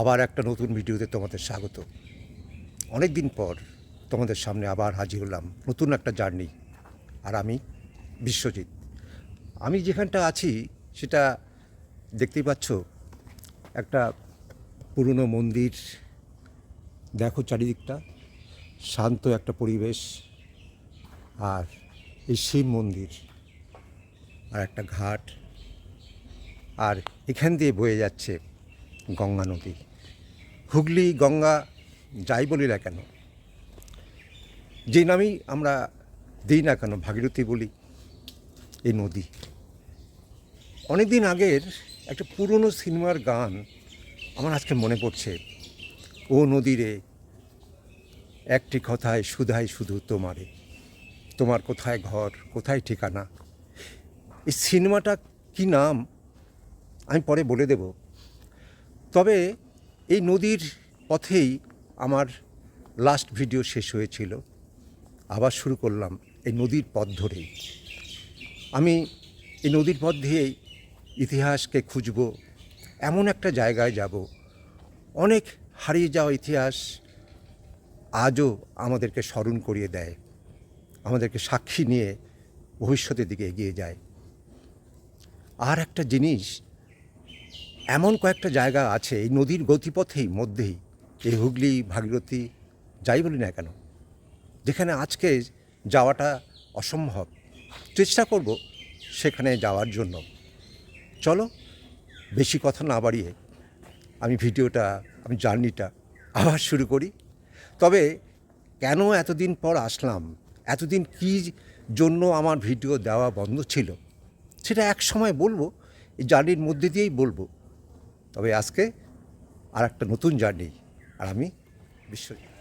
আবার একটা নতুন ভিডিওতে তোমাদের স্বাগত। অনেক দিন পর তোমাদের সামনে আবার হাজির হলাম নতুন একটা জার্নি, আর আমি বিশ্বজিৎ। আমি যেখানটা আছি সেটা দেখতেই পাচ্ছ, একটা পুরনো মন্দির, দেখো চারিদিকটা, শান্ত একটা পরিবেশ, আর এই শিব মন্দির, আর একটা ঘাট, আর এখান দিয়ে বয়ে যাচ্ছে গঙ্গা নদী। হুগলি, গঙ্গা যাই বলি না কেন, যে নামেই আমরা দিই না কেন, ভাগীরথী বলি এই নদী। অনেক দিন আগের একটা পুরনো সিনেমার গান আমার আজকে মনে পড়ছে, ও নদীরে একটি কথায় শুধাই শুধু তোমারে, তোমার কোথায় ঘর, কোথায় ঠিকানা, এই সিনেমাটা কি নাম আমি পরে বলে দেব। তবে এই নদীর পথেই আমার লাস্ট ভিডিও শেষ হয়েছিল। আবার শুরু করলাম এই নদীর পথ ধরেই। আমি এই নদীর পথ দিয়েই ইতিহাসকে খুঁজব, এমন একটা জায়গায় যাব। অনেক হারিয়ে যাওয়া ইতিহাস আজও আমাদেরকে স্মরণ করিয়ে দেয়, আমাদেরকে সাক্ষী নিয়ে ভবিষ্যতের দিকে এগিয়ে যায়। আর একটা জিনিস এমন কয়েকটা জায়গা আছে এই নদীর গতিপথেই মধ্যেই। এই হুগলি, ভাগীরথী, যাই বলি না কেন, যেখানে আজকে যাওয়াটা অসম্ভব। চেষ্টা করব সেখানে যাওয়ার জন্য। চলো, বেশি কথা না বাড়িয়ে আমি ভিডিওটা, আমি জার্নিটা আবার শুরু করি। তবে কেন এতদিন পর আসলাম? এতদিন কি জন্য আমার ভিডিও দেওয়া বন্ধ ছিল? সেটা এক সময় বলব, এই জার্নির মধ্যে দিয়েই বলব। তবে আজকে আর একটা নতুন জার্নি আর আমি বিশ্বজিৎ।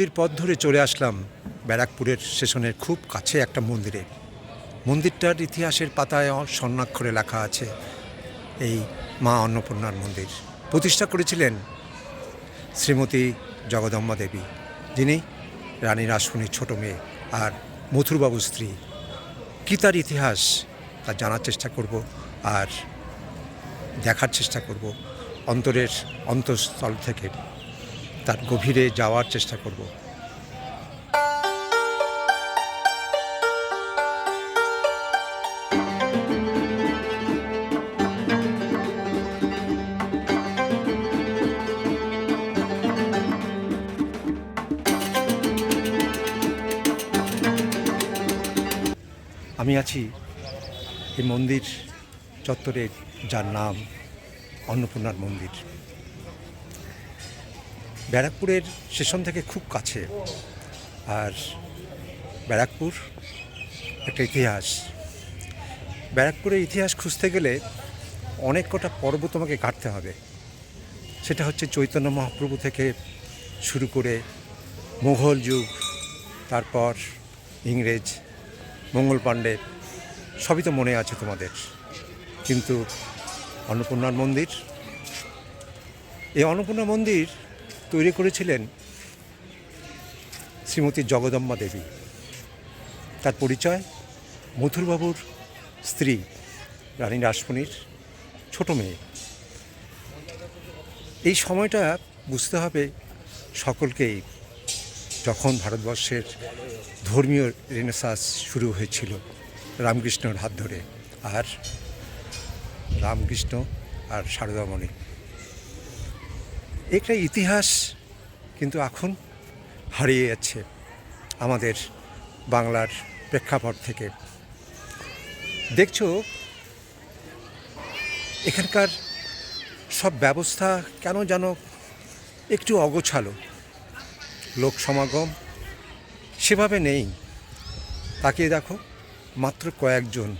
নদীর পথ ধরে চলে আসলাম ব্যারাকপুরের স্টেশনের খুব কাছে একটা মন্দিরে। মন্দিরটার ইতিহাসের পাতায় স্বর্ণাক্ষরে লেখা আছে, এই মা অন্নপূর্ণার মন্দির। প্রতিষ্ঠা করেছিলেন শ্রীমতী জগদম্বা দেবী, যিনি রানী রাসমণির ছোট মেয়ে আর মথুরবাবুর স্ত্রী। কী তার ইতিহাস, তা জানার চেষ্টা করব আর দেখার চেষ্টা করব। অন্তরের অন্তঃস্থল থেকে। তার গভীরে যাওয়ার চেষ্টা করব। আমি আছি এই মন্দির চত্বরে যার নাম অন্নপূর্ণার মন্দির। ব্যারাকপুরের স্টেশন থেকে খুব কাছে। আর ব্যারাকপুর একটা ইতিহাস। ব্যারাকপুরের ইতিহাস খুঁজতে গেলে অনেক কটা পর্ব তোমাকে কাটতে হবে। সেটা হচ্ছে চৈতন্য মহাপ্রভু থেকে শুরু করে মুঘল যুগ, তারপর ইংরেজ, মঙ্গল পাণ্ডে, সবই তো মনে আছে তোমাদের। কিন্তু অন্নপূর্ণার মন্দির, এই অন্নপূর্ণা মন্দির তৈরি করেছিলেন শ্রীমতী জগদম্বা দেবী। তার পরিচয়, মথুরবাবুর স্ত্রী রানী রাসমণির ছোট মেয়ে। এই সময়টা বুঝতে হবে সকলকেই যখন ভারতবর্ষের ধর্মীয় রেনেসাস শুরু হয়েছিল রামকৃষ্ণর হাত ধরে, আর রামকৃষ্ণ আর সারদামণি একটা ইতিহাস কিন্তু এখন হারিয়ে যাচ্ছে আমাদের বাংলার প্রেক্ষাপট থেকে। দেখছ, এখানকার সব ব্যবস্থা কেন যেন একটু অগোছালো? লোক সমাগম সেভাবে নেই। তাকিয়ে দেখো, মাত্র কয়েকজন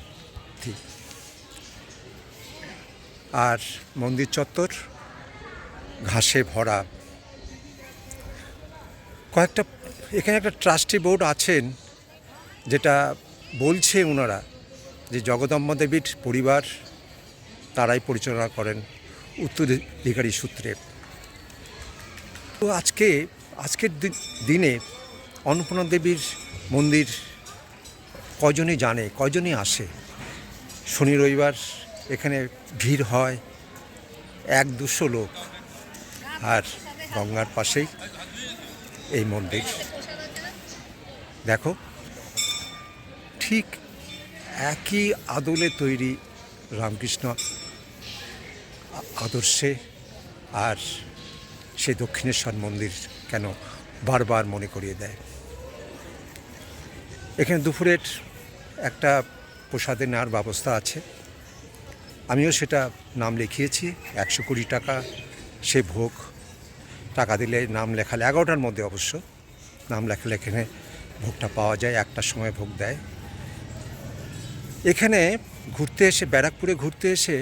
আর মন্দির চত্বর ঘাসে ভরা। কয়েকটা, এখানে একটা ট্রাস্টি বোর্ড আছেন, যেটা বলছে ওনারা যে জগদম্বা দেবীর পরিবার তারাই পরিচালনা করেন উত্তরাধিকারী সূত্রে। তো আজকে, আজকের দিনে অন্নপূর্ণা দেবীর মন্দির কজনই জানে, কজনই আসে? শনি রবিবার এখানে ভিড় হয় এক দুশো লোক। আর গঙ্গার পাশেই এই মন্দির। দেখো, ঠিক একই আদলে তৈরি রামকৃষ্ণ আদর্শে আর সে দক্ষিণেশ্বর মন্দির কেন বারবার মনে করিয়ে দেয়। এখানে দুপুরের একটা প্রসাদে নেওয়ার ব্যবস্থা আছে। আমিও সেটা নাম লিখিয়েছি, একশো কুড়ি টাকা সে ভোগ, টাকা দিলে নাম লেখালে, এগারোটার মধ্যে অবশ্য নাম লেখালে এখানে ভোগটা পাওয়া যায়, একটার সময় ভোগ দেয়। এখানে ঘুরতে এসে, ব্যারাকপুরে ঘুরতে এসে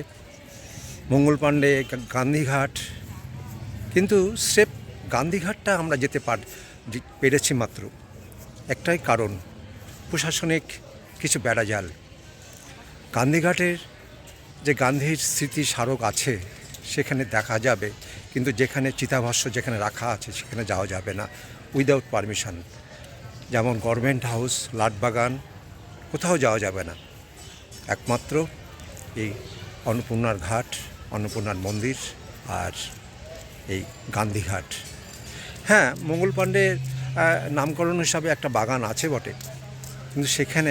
মঙ্গল পাণ্ডে, গান্ধীঘাট, কিন্তু স্রেফ গান্ধীঘাটটা আমরা যেতে পার পেরেছি মাত্র। একটাই কারণ, প্রশাসনিক কিছু বেড়াজাল গান্ধীঘাটের যে গান্ধীর স্মৃতি স্মারক আছে, সেখানে দেখা যাবে কিন্তু যেখানে চিতাভাষ্য যেখানে রাখা আছে সেখানে যাওয়া যাবে না উইদাউট পারমিশন যেমন গভর্নমেন্ট হাউস লাটবাগান কোথাও যাওয়া যাবে না। একমাত্র এই অন্নপূর্ণার ঘাট, অন্নপূর্ণার মন্দির আর এই গান্ধীঘাট হ্যাঁ মঙ্গল পাণ্ডের নামকরণ হিসাবে একটা বাগান আছে বটে। কিন্তু সেখানে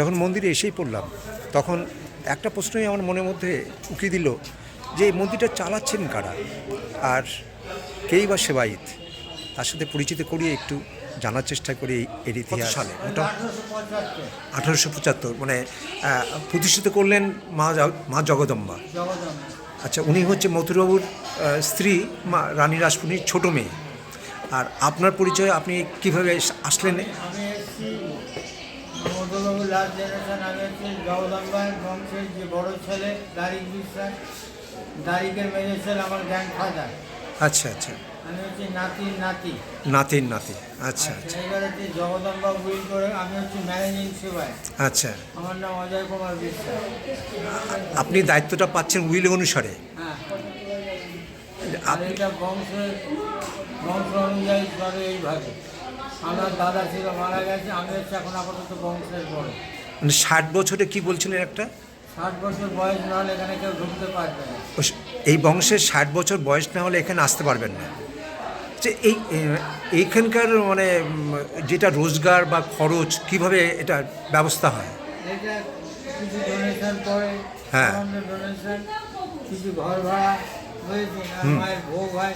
যখন মন্দিরে এসেই পড়লাম তখন একটা প্রশ্নই আমার মনের মধ্যে উঁকি দিল যে এই মন্দিরটা চালাচ্ছেন কারা? আর কেই বা সেবাইত তার সাথে পরিচিত করিয়ে একটু জানার চেষ্টা করি এই- এর ইতিহাস। সালে? ওটা আঠারোশো পঁচাত্তর। মানে প্রতিষ্ঠিত করলেন মা মা জগদম্বা। আচ্ছা উনি হচ্ছে মথুরবাবুর স্ত্রী মা রানী রাসমণির ছোটো মেয়ে। আর আপনার পরিচয় আপনি কীভাবে আসলেন? মধুবাবু লাস্ট জেনারেশন আমি হচ্ছি জগদম্বার বংশের যে বড় ছেলে দারিক বিশ্বাস। দারিকের মেজর ছেলে আমার গ্র্যান্ডফাদার আচ্ছা আচ্ছা। আমি হচ্ছি নাতির নাতি। নাতির নাতি। আচ্ছা আচ্ছা। এইবার হচ্ছে জগদম্বা উইল করে আমি হচ্ছি ম্যানেজিং সেবায়। আচ্ছা। আমার নাম অজয় কুমার বিশ্বাস। আপনি দায়িত্বটা পাচ্ছেন উইল অনুসারে। হ্যাঁ। আর আপনি এটা বংশের বংশ অনুযায়ী চলে এইভাবে। আমার দাদা ছিল মারা গেছে আমি হচ্ছে এখন আপাতত বংশের বড়। মানে ষাট বছরে কি বলছিলেন একটা? ষাট বছর বয়স না হলে এখানে কেউ ঢুকতে পারবে না। এই বংশের ষাট বছর বয়স না হলে এখানে আসতে পারবেন না। যে এই এইখানকার মানে যেটা রোজগার বা খরচ কীভাবে এটা ব্যবস্থা হয়? এটা কিছু ডোনেশন করে হ্যাঁ। ডোনেশন কিছু ঘর ভাড়া হয়েছে মায়ের ভোগ হয়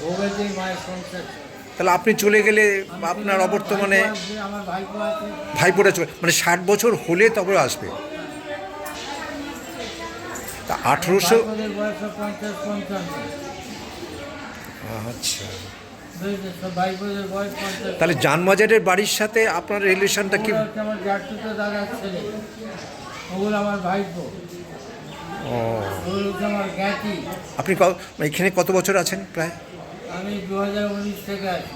ভোগেতেই মায়ের সংসার চলে। তাহলে আপনি চলে গেলে আপনার অবর্তমানে ভাইপো আছে, আমার ভাইপো আছে ভাইপোরা চলে মানে ষাট বছর হলে তবে আসবে। তা আঠেরোশো আচ্ছা। তাহলে জানবাজারের বাড়ির সাথে আপনার রিলেশনটা কি আমার জাটুতো দাদার ছেলে। ওগুলো আমার ভাইপো। ও। আমার জ্ঞাতি। আপনি এখানে কত বছর আছেন প্রায়? আমি দু হাজার উনিশ থেকে আছি।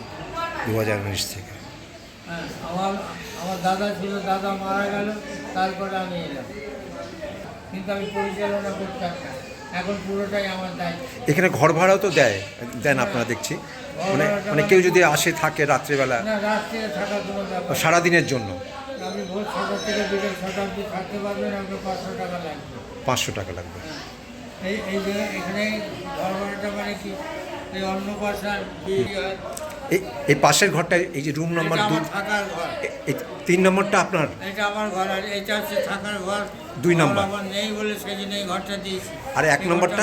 দু হাজার উনিশ থেকে। হ্যাঁ আমার আমার দাদা ছিল দাদা মারা গেল তারপরে আমি এলাম। কিন্তু আমি পরিচালনা করতাম এখন পুরোটাই আমার দায়িত্ব। এখানে ঘর ভাড়াও তো দেয় দেন আপনারা দেখছি। মানে মানে কেউ যদি আসে থাকে রাত্রেবেলা না রাত থাকার কোনো ব্যাপার সারাদিনের জন্য। আপনি ভোর ছটা থেকে বিকেল ছটা অবধি থাকতে পারবেন আপনার পাঁচশো টাকা লাগবে। পাঁচশো টাকা লাগবে। এই এই এখানে ঘর ভাড়াটা মানে কি? এই অন্নপ্রাশন এই এই পাশের ঘরটা এই যে রুম নম্বর দুই থাকার ঘর। এই তিন নম্বরটা আপনার? এটা আমার ঘর আর এটা হচ্ছে থাকার ঘর। দুই নাম্বার। আমার নেই বলে সেদিন এই ঘরটা দিয়েছি। আর এক নম্বরটা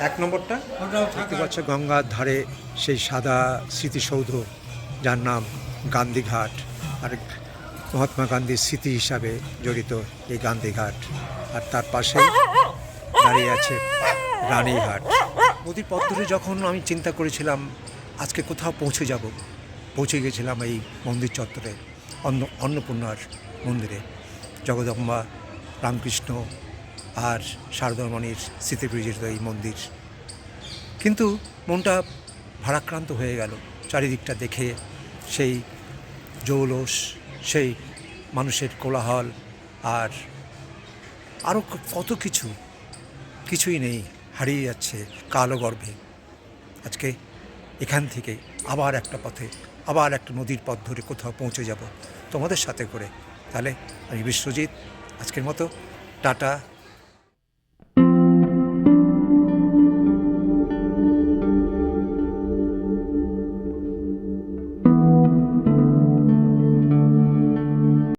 এক- নম্বরটা? দেখতে পাচ্ছ গঙ্গার ধারে সেই সাদা স্মৃতিসৌধ যার নাম গান্ধীঘাট। আর মহাত্মা গান্ধীর স্মৃতি হিসাবে জড়িত এই গান্ধীঘাট। আর তার পাশে দাঁড়িয়ে আছে রানীঘাট নদীর পথ ধরে যখন আমি চিন্তা করেছিলাম, আজকে কোথাও পৌঁছে যাব, পৌঁছে গেছিলাম এই মন্দির চত্বরে, অন্ন, অন্নপূর্ণার মন্দিরে। জগদম্বা রামকৃষ্ণ আর শারদামণির স্মৃতি এই মন্দির। কিন্তু মনটা ভারাক্রান্ত হয়ে গেল, চারিদিকটা দেখে সেই জৌলস, সেই মানুষের কোলাহল আর আরও কত কিছু, কিছুই নেই। হারিয়ে যাচ্ছে কালো গর্ভে আজকে এখান থেকে আবার একটা পথে, আবার একটা নদীর পথ ধরে কোথাও পৌঁছে যাব তোমাদের সাথে করে। তাহলে আমি বিশ্বজিৎ, আজকের মতো, টাটা।